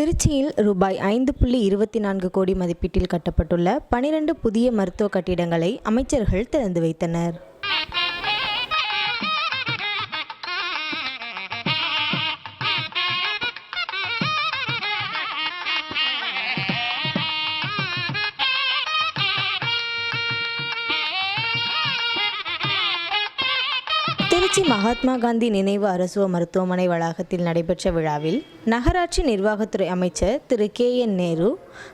திருச்சியில் ரூபாய் ஐந்து புள்ளி இருபத்தி நான்கு கோடி மதிப்பீட்டில் கட்டப்பட்டுள்ள பனிரெண்டு புதிய மருத்துவ கட்டிடங்களை அமைச்சர்கள் திறந்து வைத்தனர். மகாத்மா காந்தி நினைவு அரசுவ மருத்துவமனை வளாகத்தில் நடைபெற்ற விழாவில் நகராட்சி நிர்வாகத்துறை அமைச்சர் திரு கே என் நேரு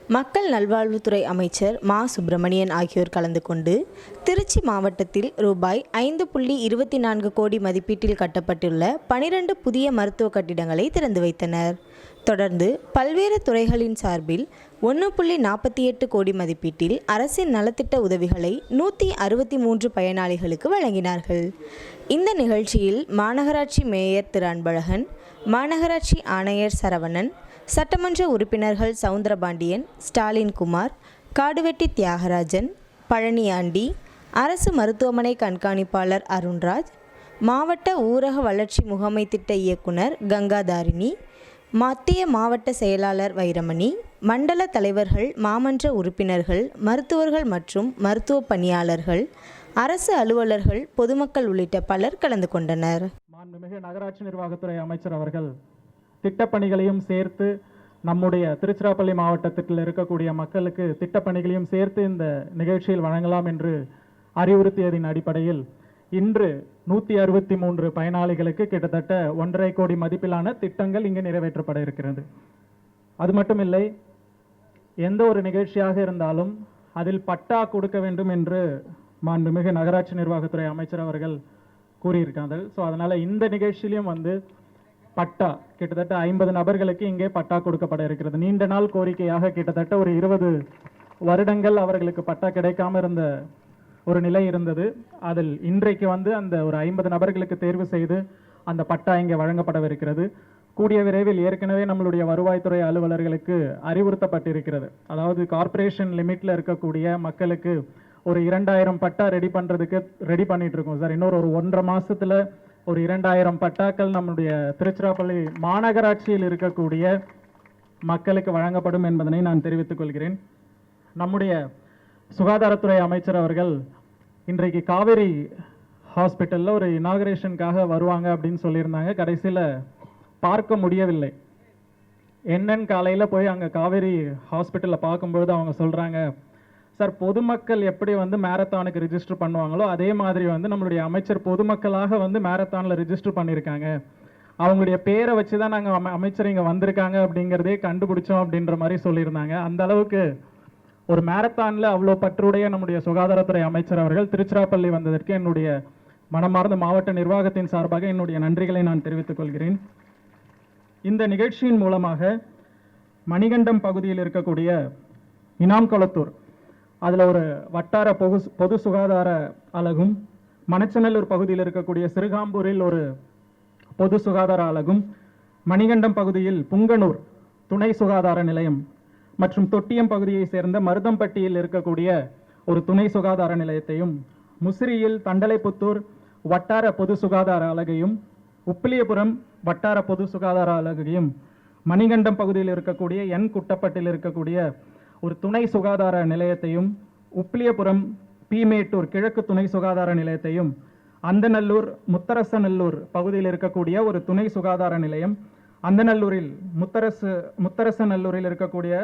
மக்கள் நல்வாழ்வுத்துறை அமைச்சர் மா சுப்பிரமணியன் ஆகியோர் கலந்து கொண்டு திருச்சி மாவட்டத்தில் ரூபாய் ஐந்து புள்ளி இருபத்தி நான்கு கோடி மதிப்பீட்டில் கட்டப்பட்டுள்ள பனிரெண்டு புதிய மருத்துவ கட்டிடங்களை திறந்து வைத்தனர். தொடர்ந்து பல்வேறு துறைகளின் சார்பில் ஒன்று புள்ளி நாற்பத்தி எட்டு கோடி மதிப்பீட்டில் அரசின் நலத்திட்ட உதவிகளை நூற்றி அறுபத்தி மூன்று பயனாளிகளுக்கு வழங்கினார்கள். இந்த நிகழ்ச்சியில் மாநகராட்சி மேயர் திரு அன்பழகன் மாநகராட்சி ஆணையர் சரவணன் சட்டமன்ற உறுப்பினர்கள் சவுந்தரபாண்டியன் ஸ்டாலின் குமார் காடுவெட்டி தியாகராஜன் பழனியாண்டி அரசு மருத்துவமனை கண்காணிப்பாளர் அருண்ராஜ் மாவட்ட ஊரக வளர்ச்சி முகமை திட்ட இயக்குனர் கங்காதாரிணி மத்திய மாவட்ட செயலாளர் வைரமணி மண்டல தலைவர்கள் மாமன்ற உறுப்பினர்கள் மருத்துவர்கள் மற்றும் மருத்துவ பணியாளர்கள் அரசு அலுவலர்கள் பொதுமக்கள் உள்ளிட்ட பலர் கலந்து கொண்டனர். மாண்புமிகு நகராட்சி நிர்வாகத்துறை அமைச்சர் அவர்கள் திட்டப்பணிகளையும் சேர்த்து நம்முடைய திருச்சிராப்பள்ளி மாவட்டத்தில் இருக்கக்கூடிய மக்களுக்கு திட்டப்பணிகளையும் சேர்த்து இந்த நிகழ்ச்சியில் வழங்கலாம் என்று அறிவுறுத்தியதின் அடிப்படையில் இன்று நூற்றி அறுபத்தி மூன்று பயனாளிகளுக்கு கிட்டத்தட்ட ஒன்றரை கோடி மதிப்பிலான திட்டங்கள் இங்கு நிறைவேற்றப்பட இருக்கிறது. அது மட்டுமில்லை எந்த ஒரு நிகழ்ச்சியாக இருந்தாலும் அதில் பட்டா கொடுக்க வேண்டும் என்று மாண்புமிகு நகராட்சி நிர்வாகத்துறை அமைச்சர் அவர்கள் கூறியிருக்கார்கள். ஸோ அதனால் இந்த நிகழ்ச்சியிலையும் வந்து பட்டா கிட்டத்தட்ட ஐம்பது நபர்களுக்கு இங்கே பட்டா கொடுக்கப்பட இருக்கிறது. நீண்ட நாள் கோரிக்கையாக கிட்டத்தட்ட ஒரு இருபது வருடங்கள் அவர்களுக்கு பட்டா கிடைக்காம இருந்த ஒரு நிலை இருந்தது. அதில் இன்றைக்கு வந்து அந்த ஒரு ஐம்பது நபர்களுக்கு தேர்வு செய்து அந்த பட்டா இங்கே வழங்கப்படவிருக்கிறது. கூடிய விரைவில் ஏற்கனவே நம்மளுடைய வருவாய்த்துறை அலுவலர்களுக்கு அறிவுறுத்தப்பட்டிருக்கிறது. அதாவது கார்ப்பரேஷன் லிமிட்ல இருக்கக்கூடிய மக்களுக்கு ஒரு இரண்டாயிரம் பட்டா ரெடி பண்ணுறதுக்கு ரெடி பண்ணிட்டு இருக்கோம் சார். இன்னொரு ஒரு ஒன்றரை மாசத்துல ஒரு இரண்டாயிரம் பட்டாக்கள் நம்முடைய திருச்சிராப்பள்ளி மாநகராட்சியில் இருக்கக்கூடிய மக்களுக்கு வழங்கப்படும் என்பதனை நான் தெரிவித்துக் கொள்கிறேன். நம்முடைய சுகாதாரத்துறை அமைச்சர் அவர்கள் இன்றைக்கு காவேரி ஹாஸ்பிட்டலில் ஒரு இனாகரேஷனுக்காக வருவாங்க அப்படின்னு சொல்லியிருந்தாங்க. கடைசியில் பார்க்க முடியவில்லை. என்னன்னு காலையில் போய் அங்கே காவேரி ஹாஸ்பிட்டலில் பார்க்கும்பொழுது அவங்க சொல்கிறாங்க சார் பொதுமக்கள் எப்படி வந்து மேரத்தானுக்கு ரிஜிஸ்டர் பண்ணுவாங்களோ அதே மாதிரி வந்து நம்மளுடைய அமைச்சர் பொதுமக்களாக வந்து மேரத்தானில் ரிஜிஸ்டர் பண்ணியிருக்காங்க. அவங்களுடைய பேரை வச்சு தான் நாங்கள் அமைச்சர் இங்கே வந்திருக்காங்க அப்படிங்கிறதே கண்டுபிடிச்சோம் அப்படின்ற மாதிரி சொல்லியிருந்தாங்க. அந்த அளவுக்கு ஒரு மேரத்தானில் அவ்வளோ பற்றுடைய நம்முடைய சுகாதாரத்துறை அமைச்சர் அவர்கள் திருச்சிராப்பள்ளி வந்ததற்கு என்னுடைய மனமார்ந்த மாவட்ட நிர்வாகத்தின் சார்பாக என்னுடைய நன்றிகளை நான் தெரிவித்துக் கொள்கிறேன். இந்த நிகழ்ச்சியின் மூலமாக மணிகண்டம் பகுதியில் இருக்கக்கூடிய இனாம் கொளத்தூர் அதில் ஒரு வட்டார பொது பொது சுகாதார அலகும் மணச்சநல்லூர் பகுதியில் இருக்கக்கூடிய சிறுகாம்பூரில் ஒரு பொது சுகாதார அலகும் மணிகண்டம் பகுதியில் புங்கனூர் துணை சுகாதார நிலையம் மற்றும் தொட்டியம் பகுதியை சேர்ந்த மருதம்பட்டியில் இருக்கக்கூடிய ஒரு துணை சுகாதார நிலையத்தையும் முசிறியில் தண்டலைப்புத்தூர் வட்டார பொது சுகாதார அலகையும் உப்பிலியபுரம் வட்டார பொது சுகாதார அலகையும் மணிகண்டம் பகுதியில் இருக்கக்கூடிய என் குட்டப்பட்டில் இருக்கக்கூடிய ஒரு துணை சுகாதார நிலையத்தையும் உப்பிலியபுரம் பீமேட்டூர் கிழக்கு துணை சுகாதார நிலையத்தையும் அந்தநல்லூர் முத்தரசநல்லூர் பகுதியில் இருக்கக்கூடிய ஒரு துணை சுகாதார நிலையம் அந்தநல்லூரில் முத்தரசு முத்தரசநல்லூரில் இருக்கக்கூடிய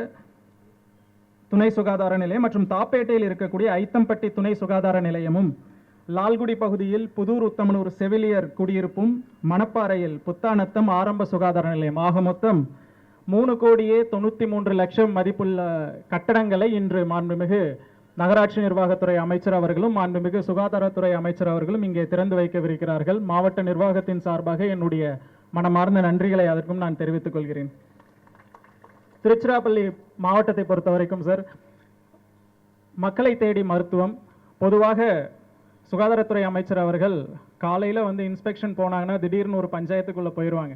துணை சுகாதார நிலையம் மற்றும் தாப்பேட்டையில் இருக்கக்கூடிய ஐத்தம்பட்டி துணை சுகாதார நிலையமும் லால்குடி பகுதியில் புதூர் உத்தமனூர் செவிலியர் குடியிருப்பும் மணப்பாறையில் புத்தானத்தம் ஆரம்ப சுகாதார நிலையம். ஆக மொத்தம் மூணு கோடியே தொண்ணூற்றி மூன்று லட்சம் மதிப்புள்ள கட்டடங்களை இன்று மாண்புமிகு நகராட்சி நிர்வாகத்துறை அமைச்சர் அவர்களும் மாண்புமிகு சுகாதாரத்துறை அமைச்சர் அவர்களும் இங்கே திறந்து வைக்கவிருக்கிறார்கள். மாவட்ட நிர்வாகத்தின் சார்பாக என்னுடைய மனமார்ந்த நன்றிகளை அதற்கும் நான் தெரிவித்துக் கொள்கிறேன். திருச்சிராப்பள்ளி மாவட்டத்தை பொறுத்த வரைக்கும் சார் மக்களை தேடி மருத்துவம் பொதுவாக சுகாதாரத்துறை அமைச்சர் அவர்கள் காலையில் வந்து இன்ஸ்பெக்ஷன் போனாங்கன்னா திடீர்னு ஒரு பஞ்சாயத்துக்குள்ளே போயிடுவாங்க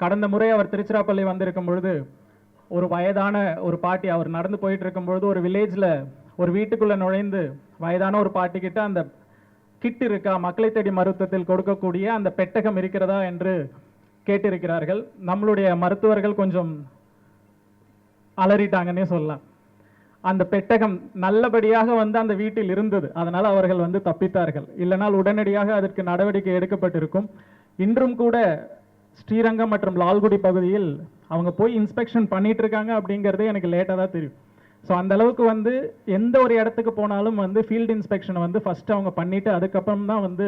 கடந்த முறை அவர் திருச்சிராப்பள்ளி வந்திருக்கும் பொழுது ஒரு வயதான ஒரு பாட்டி அவர் நடந்து போயிட்டு இருக்கும்பொழுது ஒரு வில்லேஜில் ஒரு வீட்டுக்குள்ளே நுழைந்து வயதான ஒரு பாட்டிக்கிட்ட அந்த கிட் இருக்கா மக்களை தேடி மருத்துவத்தில் கொடுக்கக்கூடிய அந்த பெட்டகம் இருக்கிறதா என்று கேட்டிருக்கிறார்கள். நம்மளுடைய மருத்துவர்கள் கொஞ்சம் அலறிட்டாங்கன்னே சொல்லலாம். அந்த பெட்டகம் நல்லபடியாக வந்து அந்த வீட்டில் இருந்தது. அதனால் அவர்கள் வந்து தப்பித்தார்கள். இல்லைனால் உடனடியாக அதற்கு நடவடிக்கை எடுக்கப்பட்டிருக்கும். இன்றும் கூட ஸ்ரீரங்கம் மற்றும் லால்குடி பகுதியில் அவங்க போய் இன்ஸ்பெக்ஷன் பண்ணிட்டு இருக்காங்க அப்படிங்கிறதே எனக்கு லேட்டாக தான் தெரியும். ஸோ அந்த அளவுக்கு வந்து எந்த ஒரு இடத்துக்கு போனாலும் வந்து ஃபீல்டு இன்ஸ்பெக்ஷனை வந்து ஃபஸ்ட்டு அவங்க பண்ணிவிட்டு அதுக்கப்புறம் தான் வந்து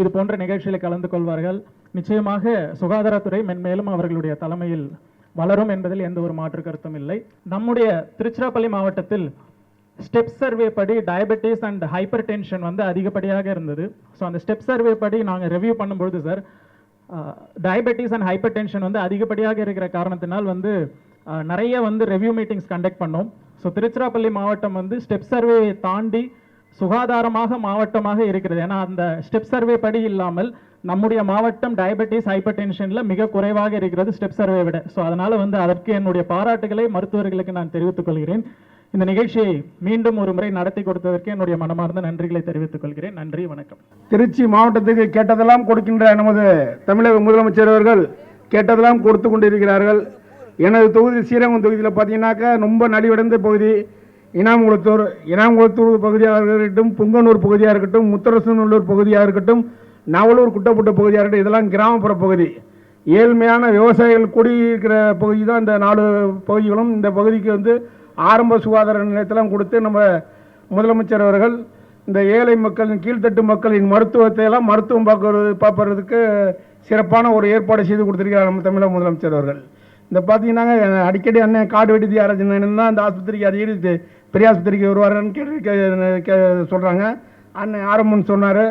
இது போன்ற நிகழ்ச்சியில் கலந்து கொள்வார்கள். நிச்சயமாக சுகாதாரத்துறை மென்மேலும் அவர்களுடைய தலைமையில் வளரும் என்பதில் எந்த ஒரு மாற்று கருத்தும் இல்லை. நம்முடைய திருச்சிராப்பள்ளி மாவட்டத்தில் ஸ்டெப் சர்வே படி டயபெட்டிஸ் அண்ட் ஹைப்பர் டென்ஷன் வந்து அதிகப்படியாக இருந்தது. ஸோ அந்த ஸ்டெப் சர்வே படி நாங்கள் ரிவ்யூ பண்ணும்பொழுது sir diabetes and hypertension வந்து அதிகப்படியாக இருக்கிற காரணத்தினால் வந்து நிறைய வந்து ரெவ்யூ மீட்டிங்ஸ் கண்டக்ட் பண்ணோம். ஸோ திருச்சிராப்பள்ளி மாவட்டம் வந்து ஸ்டெப் சர்வேயை தாண்டி சுகாதாரமாக மாவட்டமாக இருக்கிறது. ஏன்னா அந்த ஸ்டெப் சர்வே படி இல்லாமல் நம்முடைய மாவட்டம் டயபெட்டிஸ் ஹைப்பர் டென்ஷனில் மிக குறைவாக இருக்கிறது ஸ்டெப் சர்வே விட. ஸோ அதனால் வந்து அதற்கு என்னுடைய பாராட்டுகளை மருத்துவர்களுக்கு நான் தெரிவித்துக் கொள்கிறேன். இந்த நிகழ்ச்சியை மீண்டும் ஒரு முறை நடத்தி கொடுத்ததற்கு என்னுடைய மனமார்ந்த நன்றிகளை தெரிவித்துக் கொள்கிறேன். நன்றி வணக்கம். திருச்சி மாவட்டத்துக்கு கேட்டதெல்லாம் கொடுக்கின்ற நமது தமிழக முதலமைச்சர் அவர்கள் கேட்டதெல்லாம் கொடுத்து கொண்டிருக்கிறார்கள். எனது தொகுதி ஸ்ரீரங்கம் தொகுதியில் பார்த்தீங்கன்னாக்கா ரொம்ப நலிவடைந்த பகுதி. இனாம்குளத்தூர். இனாம்குளத்தூர் பகுதியாக இருக்கட்டும் புங்கனூர் பகுதியாக இருக்கட்டும் முத்தரசநல்லூர் பகுதியாக இருக்கட்டும் நவலூர் குட்டப்புட்ட பகுதியாக இருக்கட்டும் இதெல்லாம் கிராமப்புற பகுதி. ஏழ்மையான விவசாயிகள் குடியிருக்கிற பகுதி தான் இந்த நாலு பகுதிகளும். இந்த பகுதிக்கு வந்து ஆரம்ப சுகாதார நிலையத்தெல்லாம் கொடுத்து நம்ம முதலமைச்சர் அவர்கள் இந்த ஏழை மக்களின் கீழ்த்தட்டு மக்களின் மருத்துவத்தை எல்லாம் மருத்துவம் பார்க்கறது பார்ப்பறதுக்கு சிறப்பான ஒரு ஏற்பாடு செய்து கொடுத்திருக்கிறார் நம்ம தமிழக முதலமைச்சர் அவர்கள். இந்த பார்த்தீங்கன்னாங்க அடிக்கடி அண்ணன் காடு வெட்டி யாராச்சும் தான் அந்த ஆஸ்பத்திரிக்கு அடிக்கடி பெரிய ஆஸ்பத்திரிக்கு வருவாருன்னு கேட்டு கே- சொல்கிறாங்க அண்ணன் ஆரம்பம்னு சொன்னார்.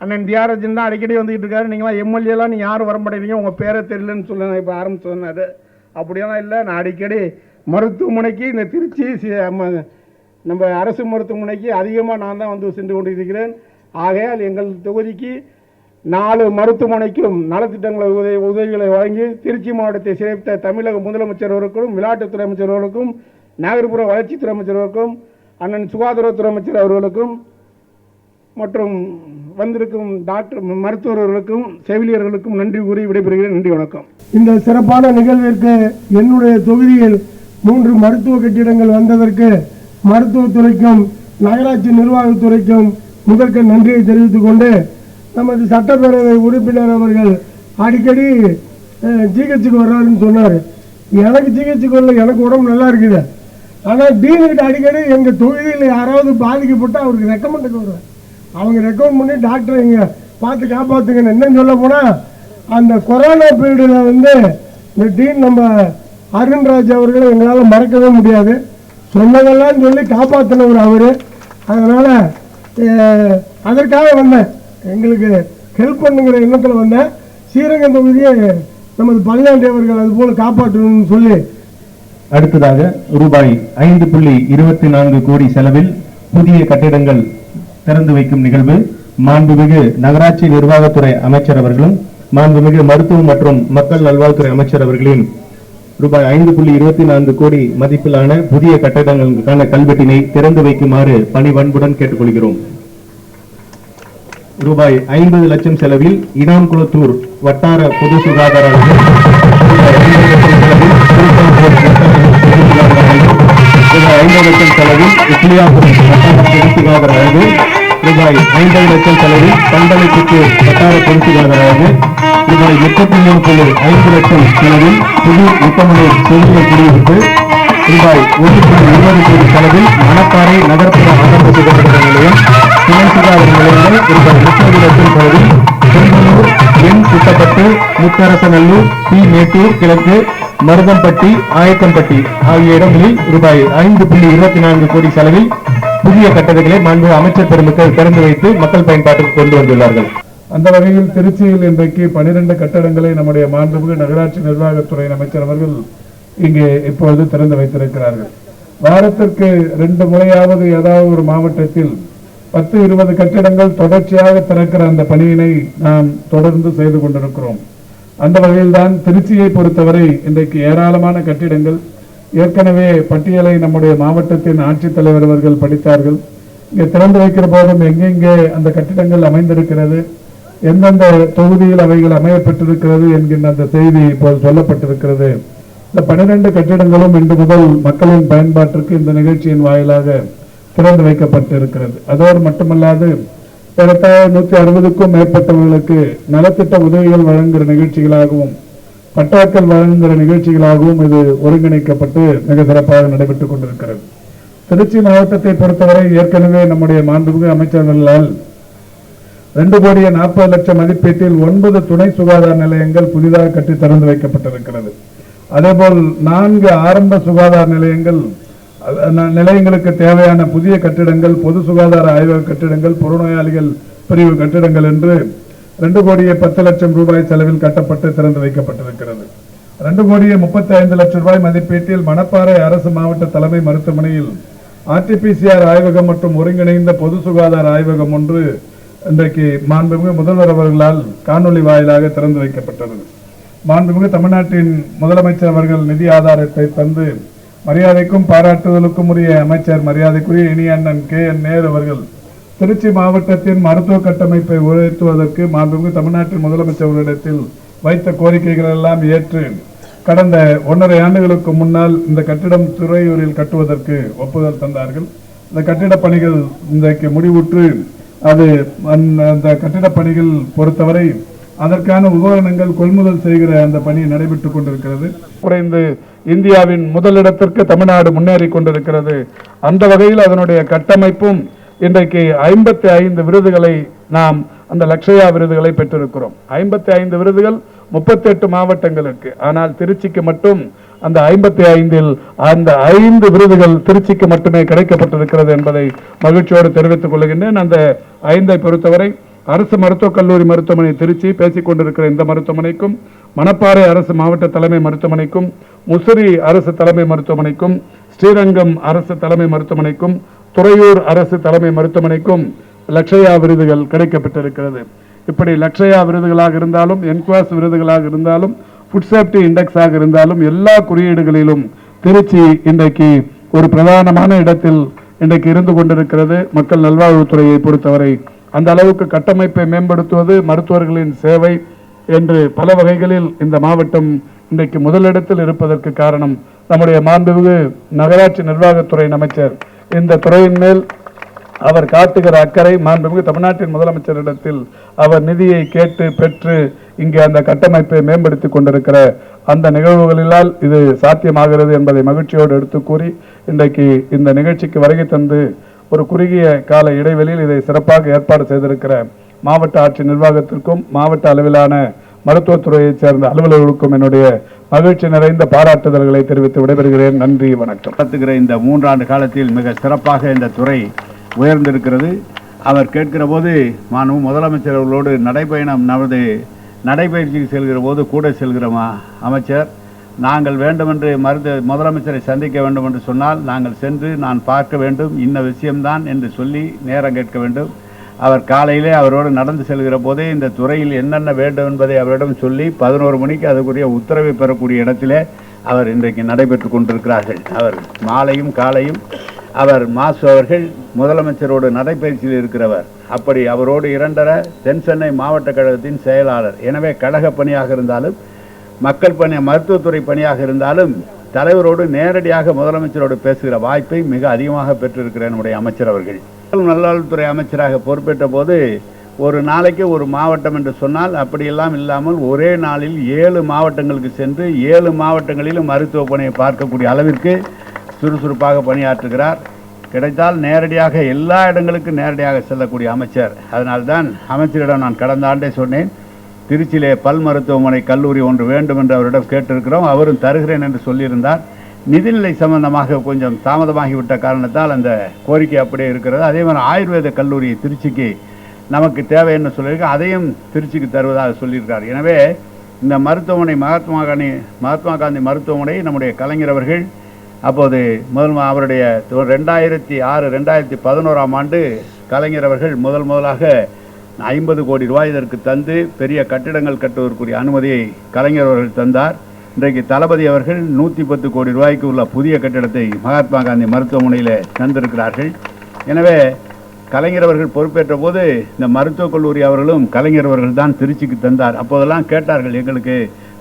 அண்ணன் தியாரஜன் தான் அடிக்கடி வந்துக்கிட்டு இருக்காரு. நீங்களாம் எம்எல்ஏலாம் நீங்கள் யாரும் வர மாட்டேங்கிறீங்க உங்கள் பேரை தெரியலன்னு சொல்லுங்க. இப்போ ஆரம்பம் சொன்னார். அப்படியெல்லாம் இல்லை. நான் அடிக்கடி மருத்துவமனைக்கு இந்த திருச்சி நம்ம அரசு மருத்துவமனைக்கு அதிகமாக நான் தான் வந்து சென்று கொண்டிருக்கிறேன். ஆகையால் எங்கள் தொகுதிக்கு நாலு மருத்துவமனைக்கும் நலத்திட்டங்களை உதவி உதவிகளை வழங்கி திருச்சி மாவட்டத்தை சிறப்பித்த தமிழக முதலமைச்சர் அவர்களுக்கும் விளையாட்டுத்துறை அமைச்சர் அவர்களுக்கும் நகர்ப்புற வளர்ச்சித்துறை அமைச்சர் அவர்களுக்கும் அண்ணன் சுகாதாரத்துறை அமைச்சர் அவர்களுக்கும் மற்றும் வந்திருக்கும் டாக்டர் மருத்துவர்களுக்கும் செவிலியர்களுக்கும் நன்றி கூறி விடைபெறுகிறேன். நன்றி வணக்கம். இந்த சிறப்பான நிகழ்விற்கு என்னுடைய தொகுதியில் மூன்று மருத்துவ கட்டிடங்கள் வந்ததற்கு மருத்துவத்துறைக்கும் நகராட்சி நிர்வாகத்துறைக்கும் முதற்க நன்றியை தெரிவித்துக் கொண்டு நமது சட்டப்பேரவை உறுப்பினர் அவர்கள் அடிக்கடி ஜிஹெச்சுக்கு வர்றாருன்னு சொன்னார். எனக்கு ஜிஹெச்சுக்கு வரல எனக்கு உடம்பு நல்லா இருக்குது. ஆனால் டீனுக்கிட்ட அடிக்கடி எங்கள் தொகுதியில் யாராவது பாதிக்கப்பட்டு அவருக்கு ரெக்கமெண்டுக்கு வருவேன் அவங்க ரெக்கமெண்ட் பண்ணி டாக்டர் இங்கே பார்த்து காப்பாற்றுங்கன்னு என்னன்னு சொல்ல போனால் அந்த கொரோனா பீரியடில் வந்து இந்த டீன் நம்ம அருண்ராஜ் அவர்களை எங்களால் மறக்கவே முடியாது. சொன்னதெல்லாம் சொல்லி காப்பாற்றினவர் அவர். அதனால் அதற்காக வந்தேன். எங்களுக்கு ஹெல்ப் பண்ணுங்கிற எண்ணத்தில் வந்தேன் ஸ்ரீரங்கம் தொகுதியை நமது பல்லாண்டி அது போல காப்பாற்றணும்னு சொல்லி அடுத்ததாக ரூபாய் ஐந்து புள்ளி இருபத்தி நான்கு கோடி செலவில் புதிய கட்டிடங்கள் திறந்து வைக்கும் நிகழ்வு. மாண்புமிகு நகராட்சி நிர்வாகத்துறை அமைச்சர் அவர்களும் மாண்புமிகு மருத்துவம் மற்றும் மக்கள் நல்வாழ்வுத்துறை அமைச்சர் அவர்களின் ரூபாய் ஐந்து புள்ளி இருபத்தி நான்கு கோடி மதிப்பிலான புதிய கட்டடங்களுக்கான கல்வெட்டினை திறந்து வைக்குமாறு பணி வன்புடன் கேட்டுக்கொள்கிறோம். ரூபாய் ஐம்பது லட்சம் செலவில் இனாம்குளத்தூர் வட்டார பொது சுகாதார ரூபாய் ஐம்பது லட்சம் செலவில் இட்லியாபுரம் வட்டார பொது சுகாதார அழகு ரூபாய் ஐம்பது லட்சம் செலவில் பண்டலைப்புக்கு வட்டார பொது சுகாதார அழகு ரூபாய் முப்பத்தி மூணு புள்ளி ஐந்து லட்சம் செலவில் புது முத்தமலை செவிலியர் குடியிருப்பு. ரூபாய் ஒன்று புள்ளி இருபது கோடி செலவில் மணப்பாறை நகர்ப்புற அகர்வு சுகாதார நிலையம். துணை சுகாதார நிலையங்கள் ரூபாய் முப்பது திருவள்ளூர் என் குட்டப்பட்டு முத்தரசநல்லூர் பி மேட்டூர் கிழக்கு மருதம்பட்டி ஆயக்கம்பட்டி ஆகிய இடங்களில் ரூபாய் ஐந்து புள்ளி இருபத்தி நான்கு கோடி செலவில் புதிய கட்டடங்களை மாண்பு அமைச்சர் பெருமக்கள் திறந்து வைத்து மக்கள் பயன்பாட்டுக்கு கொண்டு வந்துள்ளார்கள் அந்த வகையில் திருச்சியில் இன்றைக்கு பனிரெண்டு கட்டடங்களை நம்முடைய மாண்புமிகு நகராட்சி நிர்வாகத்துறை அமைச்சர் அவர்கள் இங்கே இப்பொழுது திறந்து வைத்திருக்கிறார்கள். வாரத்திற்கு ரெண்டு முறையாவது ஏதாவது ஒரு மாவட்டத்தில் பத்து இருபது கட்டிடங்கள் தொடர்ச்சியாக திறக்கிற அந்த பணியினை நாம் தொடர்ந்து செய்து கொண்டிருக்கிறோம். அந்த வகையில்தான் திருச்சியை பொறுத்தவரை இன்றைக்கு ஏராளமான கட்டிடங்கள் ஏற்கனவே பட்டியலை நம்முடைய மாவட்டத்தின் ஆட்சித்தலைவர் அவர்கள் படித்தார்கள். இங்கே திறந்து வைக்கிற போதும் எங்கெங்கே அந்த கட்டிடங்கள் அமைந்திருக்கிறது எந்தெந்த தொகுதியில் அவைகள் அமையப்பட்டிருக்கிறது என்கின்ற அந்த செய்தி இப்போது சொல்லப்பட்டிருக்கிறது. இந்த பன்னிரண்டு கட்டிடங்களும் இன்று முதல் மக்களின் பயன்பாட்டிற்கு இந்த நிகழ்ச்சியின் வாயிலாக திறந்து வைக்கப்பட்டிருக்கிறது. அதோடு மட்டுமல்லாது ஏறத்தாழ நூத்தி அறுபதுக்கும் மேற்பட்டவர்களுக்கு நலத்திட்ட உதவிகள் வழங்குகிற நிகழ்ச்சிகளாகவும் பட்டாக்கள் வழங்குகிற நிகழ்ச்சிகளாகவும் இது ஒருங்கிணைக்கப்பட்டு மிக சிறப்பாக நடைபெற்றுக் கொண்டிருக்கிறது. திருச்சி மாவட்டத்தை பொறுத்தவரை ஏற்கனவே நம்முடைய மாண்புமிகு அமைச்சர்களால் ரெண்டு கோடியே நாற்பது லட்சம் மதிப்பீட்டில் ஒன்பது துணை சுகாதார நிலையங்கள் புதிதாக கட்டி திறந்து வைக்கப்பட்டிருக்கிறது. அதேபோல் நான்கு ஆரம்ப சுகாதார நிலையங்கள் நிலையங்களுக்கு தேவையான புதிய கட்டிடங்கள் பொது சுகாதார ஆய்வக கட்டிடங்கள் புறநோயாளிகள் பிரிவு கட்டிடங்கள் என்று ரெண்டு கோடியே பத்து லட்சம் ரூபாய் செலவில் கட்டப்பட்டு திறந்து வைக்கப்பட்டிருக்கிறது. ரெண்டு கோடியே முப்பத்தி ஐந்து லட்சம் ரூபாய் மதிப்பீட்டில் மணப்பாறை அரசு மாவட்ட தலைமை மருத்துவமனையில் ஆர்டிபிசிஆர் ஆய்வகம் மற்றும் ஒருங்கிணைந்த பொது சுகாதார ஆய்வகம் ஒன்று இன்றைக்கு மாண்புமிகு முதல்வர் அவர்களால் காணொலி வாயிலாக திறந்து வைக்கப்பட்டது. மாண்புமிகு தமிழ்நாட்டின் முதலமைச்சர் அவர்கள் நிதி ஆதாரத்தை தந்து மரியாதைக்கும் பாராட்டுதலுக்கும் உரிய அமைச்சர் மரியாதைக்குரிய இனி அண்ணன் கே என் நேரு அவர்கள் திருச்சி மாவட்டத்தின் மருத்துவ கட்டமைப்பை உயர்த்துவதற்கு மாண்புமிகு தமிழ்நாட்டின் முதலமைச்சர்களிடத்தில் வைத்த கோரிக்கைகள் எல்லாம் ஏற்று கடந்த ஒன்றரை ஆண்டுகளுக்கு முன்னால் இந்த கட்டிடம் துறையூரில் கட்டுவதற்கு ஒப்புதல் தந்தார்கள். இந்த கட்டிடப் பணிகள் இன்றைக்கு முடிவுற்று அது அந்த அந்த கட்டிடப் பணிகள் பொறுத்தவரை அதற்கான உபகரணங்கள் கொள்முதல் செய்கிற அந்த பணி நடைபெற்றுக் கொண்டிருக்கிறது. குறைந்து இந்தியாவின் முதலிடத்திற்கு தமிழ்நாடு முன்னேறி கொண்டிருக்கிறது. அந்த வகையில் அதனுடைய கட்டமைப்பும் இன்றைக்கு ஐம்பத்தி ஐந்து விருதுகளை நாம் அந்த லக்ஷயா விருதுகளை பெற்றிருக்கிறோம். ஐம்பத்தி ஐந்து விருதுகள் முப்பத்தி எட்டு மாவட்டங்களுக்கு ஆனால் திருச்சிக்கு மட்டும் அந்த ஐம்பத்தி ஐந்தில் அந்த ஐந்து விருதுகள் திருச்சிக்கு மட்டுமே கிடைக்கப்பட்டிருக்கிறது என்பதை மகிழ்ச்சியோடு தெரிவித்துக் கொள்கின்றேன். அந்த ஐந்தை பொறுத்தவரை அரசு மருத்துவக் கல்லூரி மருத்துவமனை திருச்சி பேசிக் கொண்டிருக்கிற இந்த மருத்துவமனைக்கும் மணப்பாறை அரசு மாவட்ட தலைமை மருத்துவமனைக்கும் முசிறி அரசு தலைமை மருத்துவமனைக்கும் ஸ்ரீரங்கம் அரசு தலைமை மருத்துவமனைக்கும் துறையூர் அரசு தலைமை மருத்துவமனைக்கும் லட்சயா விருதுகள் கிடைக்கப்பட்டிருக்கிறது. இப்படி லக்ஷயா விருதுகளாக இருந்தாலும் என்குவாஸ் விருதுகளாக இருந்தாலும் ஃபுட் சேஃப்டி இண்டெக்ஸாக இருந்தாலும் எல்லா குறியீடுகளிலும் திருச்சி இன்றைக்கு ஒரு பிரதானமான இடத்தில் இன்றைக்கு இருந்து கொண்டிருக்கிறது. மக்கள் நல்வாழ்வுத்துறையை பொறுத்தவரை அந்த அளவுக்கு கட்டமைப்பை மேம்படுத்துவது மருத்துவர்களின் சேவை என்று பல வகைகளில் இந்த மாவட்டம் இன்றைக்கு முதலிடத்தில் இருப்பதற்கு காரணம் நம்முடைய மாண்புமிகு நகராட்சி நிர்வாகத்துறை அமைச்சர். இந்த துறையின் மேல் அவர் காட்டுகிற அக்கறை மாண்புமிகு தமிழ்நாட்டின் முதலமைச்சரிடத்தில் அவர் நிதியை கேட்டு பெற்று இங்கே அந்த கட்டமைப்பை மேம்படுத்தி கொண்டிருக்கிற அந்த நிகழ்வுகளினால் இது சாத்தியமாகிறது என்பதை மகிழ்ச்சியோடு எடுத்து கூறி இன்றைக்கு இந்த நிகழ்ச்சிக்கு வருகை தந்து ஒரு குறுகிய கால இடைவெளியில் இதை சிறப்பாக ஏற்பாடு செய்திருக்கிற மாவட்ட ஆட்சி நிர்வாகத்திற்கும் மாவட்ட அளவிலான மருத்துவத்துறையைச் சேர்ந்த அலுவலர்களுக்கும் என்னுடைய மகிழ்ச்சி நிறைந்த பாராட்டுதல்களை தெரிவித்து விடைபெறுகிறேன். நன்றி வணக்கம். நடத்துகிற இந்த மூன்றாண்டு காலத்தில் மிக சிறப்பாக இந்த துறை உயர்ந்திருக்கிறது. அவர் கேட்கிற போது மாண்பு முதலமைச்சர் அவர்களோடு நடைபயணம் நமது நடைபயிற்சிக்கு செல்கிற போது கூட செல்கிறோமா அமைச்சர். நாங்கள் வேண்டுமென்று மருத்துவ முதலமைச்சரை சந்திக்க வேண்டும் என்று சொன்னால் நாங்கள் சென்று நான் பார்க்க வேண்டும் இன்ன விஷயம்தான் என்று சொல்லி நேரம் கேட்க வேண்டும். அவர் காலையிலே அவரோடு நடந்து செல்கிற போதே இந்த துறையில் என்னென்ன வேண்டும் என்பதை அவரிடம் சொல்லி பதினோரு மணிக்கு அதுக்குரிய உத்தரவை பெறக்கூடிய இடத்திலே அவர் இன்றைக்கு நடைபெற்று கொண்டிருக்கிறார்கள். அவர் மாலையும் காலையும் அவர் மாசு அவர்கள் முதலமைச்சரோடு நடைபயிற்சியில் இருக்கிறவர். அப்படி அவரோடு இரண்டர தென் சென்னை மாவட்ட கழகத்தின் செயலாளர். எனவே கழக பணியாக இருந்தாலும் மக்கள் பணி மருத்துவத்துறை பணியாக இருந்தாலும் தலைவரோடு நேரடியாக முதலமைச்சரோடு பேசுகிற வாய்ப்பை மிக அதிகமாக பெற்றிருக்கிற என்னுடைய அமைச்சர் அவர்கள். நல்வாழ்வுத்துறை அமைச்சராக பொறுப்பேற்ற போது ஒரு நாளைக்கு ஒரு மாவட்டம் என்று சொன்னால் அப்படியெல்லாம் இல்லாமல் ஒரே நாளில் ஏழு மாவட்டங்களுக்கு சென்று ஏழு மாவட்டங்களிலும் மருத்துவ பணியை பார்க்கக்கூடிய அளவிற்கு சுறுசுறுப்பாக பணியாற்றுகிறார். கிடைத்தால் நேரடியாக எல்லா இடங்களுக்கும் நேரடியாக செல்லக்கூடிய அமைச்சர். அதனால்தான் அமைச்சரிடம் நான் கடந்த ஆண்டே சொன்னேன். திருச்சியிலே பல் மருத்துவமனை கல்லூரி ஒன்று வேண்டும் என்று அவரிடம் கேட்டிருக்கிறோம். அவரும் தருகிறேன் என்று சொல்லியிருந்தார். நிதிநிலை சம்பந்தமாக கொஞ்சம் தாமதமாகிவிட்ட காரணத்தால் அந்த கோரிக்கை அப்படியே இருக்கிறது. அதே மாதிரி ஆயுர்வேத கல்லூரி திருச்சிக்கு நமக்கு தேவை சொல்லியிருக்கோம் அதையும் திருச்சிக்கு தருவதாக சொல்லியிருக்கார் எனவே இந்த மருத்துவமனை மகாத்மா காந்தி மகாத்மா காந்தி மருத்துவமனை நம்முடைய கலைஞர் அவர்கள் அப்போது முதல் அவருடைய ரெண்டாயிரத்தி ஆறு ரெண்டாயிரத்தி பதினோராம் ஆண்டு கலைஞர் அவர்கள் முதல் முதலாக ஐம்பது கோடி ரூபாய் இதற்கு தந்து பெரிய கட்டிடங்கள் கட்டுவதற்குரிய அனுமதியை கலைஞர் அவர்கள் தந்தார். இன்றைக்கு தளபதி அவர்கள் நூற்றி பத்து கோடி ரூபாய்க்கு உள்ள புதிய கட்டிடத்தை மகாத்மா காந்தி மருத்துவமனையில் தந்திருக்கிறார்கள். எனவே கலைஞர் அவர்கள் பொறுப்பேற்ற போது இந்த மருத்துவக் கல்லூரி அவர்களும் கலைஞர் அவர்கள் தான் திருச்சிக்கு தந்தார். அப்போதெல்லாம் கேட்டார்கள் எங்களுக்கு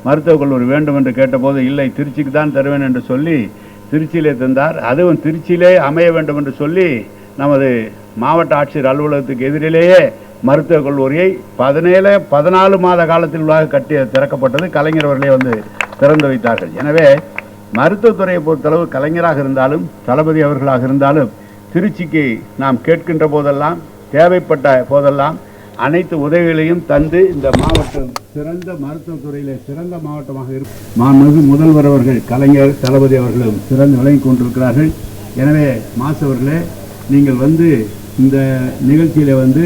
மருத்துவக் கல்லூரி வேண்டும் என்று கேட்டபோது இல்லை திருச்சிக்கு தான் தருவேன் என்று சொல்லி திருச்சியிலே தந்தார். அதுவும் திருச்சியிலே அமைய வேண்டும் என்று சொல்லி நமது மாவட்ட ஆட்சியர் அலுவலகத்துக்கு எதிரிலேயே மருத்துவக் கல்லூரியை பதினேழு பதினாலு மாத காலத்தில் உள்ளாக கட்டி திறக்கப்பட்டது. கலைஞர் அவர்களே வந்து திறந்து வைத்தார்கள். எனவே மருத்துவத்துறையை பொறுத்தளவு கலைஞராக இருந்தாலும் தளபதி அவர்களாக இருந்தாலும் திருச்சிக்கு நாம் கேட்கின்ற போதெல்லாம் தேவைப்பட்ட போதெல்லாம் அனைத்து உதவிகளையும் தந்து இந்த மாவட்டம் சிறந்த மருத்துவத்துறையில் சிறந்த மாவட்டமாக இருக்கும் மாண்புமிகு முதல்வர் அவர்கள் கலைஞர் தளபதி அவர்களும் சிறந்து விளங்கி கொண்டிருக்கிறார்கள். எனவே மாசவர்களே நீங்கள் வந்து இந்த நிகழ்ச்சியில் வந்து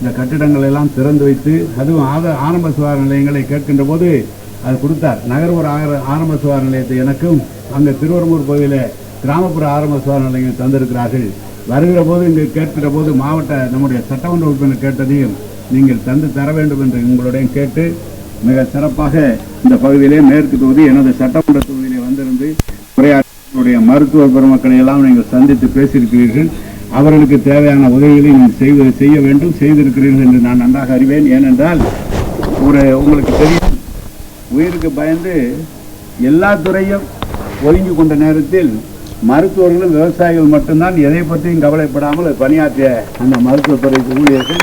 இந்த கட்டிடங்கள் எல்லாம் திறந்து வைத்து அதுவும் ஆத ஆரம்ப சுகாதார நிலையங்களை கேட்கின்ற போது அது கொடுத்தார். நகர்ப்புற ஆர- ஆரம்ப சுகாதார நிலையத்தை எனக்கும் அங்கே திருவரம்பூர் பகுதியில் கிராமப்புற ஆரம்ப சுகாதார நிலையங்கள் தந்திருக்கிறார்கள். வருகிற போது இங்கு கேட்கிற போது மாவட்ட நம்முடைய சட்டமன்ற உறுப்பினர் கேட்டதையும் நீங்கள் தந்து தர வேண்டும் என்று உங்களுடைய கேட்டு மிக சிறப்பாக இந்த பகுதியிலே மேற்கு தொகுதி எனது சட்டமன்ற தொகுதியிலே வந்திருந்து உரையாற்றிய மருத்துவ பெருமக்களை எல்லாம் நீங்கள் சந்தித்து பேசியிருக்கிறீர்கள். அவர்களுக்கு தேவையான உதவிகளை நீங்கள் செய்வது செய்ய வேண்டும் செய்திருக்கிறீர்கள் என்று நான் நன்றாக அறிவேன். ஏனென்றால் ஒரு உங்களுக்கு தெரியும் உயிருக்கு பயந்து எல்லா துறையும் ஒதுங்கி கொண்ட நேரத்தில் மருத்துவர்களும் விவசாயிகள் மட்டும்தான் எதை பற்றியும் கவலைப்படாமல் பணியாற்றிய அந்த மருத்துவத்துறை ஊழியர்கள்.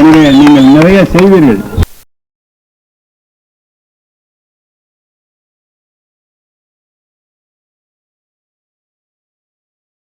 எனவே நீங்கள் நிறைய செய்வீர்கள்.